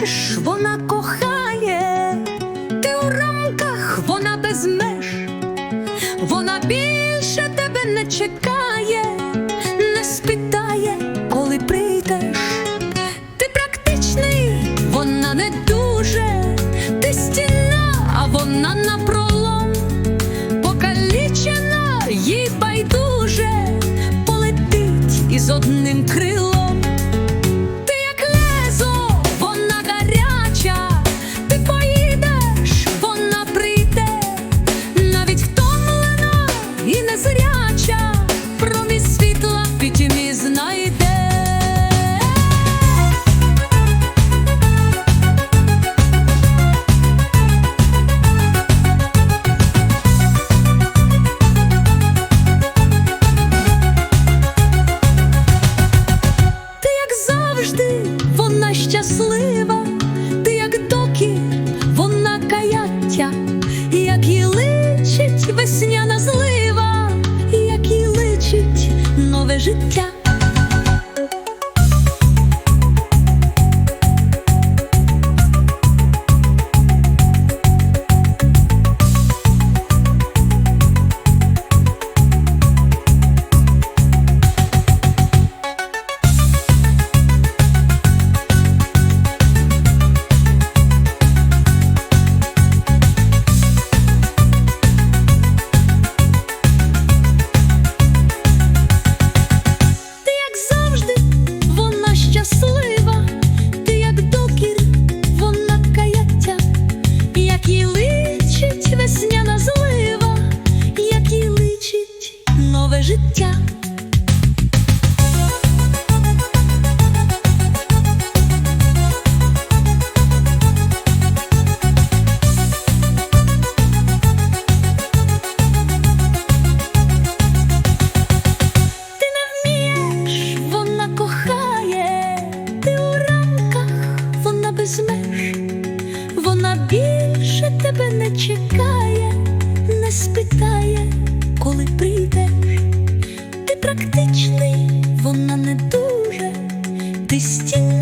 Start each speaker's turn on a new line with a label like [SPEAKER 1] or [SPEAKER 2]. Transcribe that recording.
[SPEAKER 1] теж вона кохає, ти у рамках вона без меж, вона більше тебе не чекає, не спитає, коли прийдеш. Ти практичний, вона не дуже, ти стіна, а вона напролом, покалічена їй байдуже, полетить із одним крилом. щаслива, ти як доки вона каяття, як їй личить весняна злива, як їй личить нове життя. більше тебе не чекає, не спитає, коли прийдеш. Ти практичний, вона не дуже, ти стінь.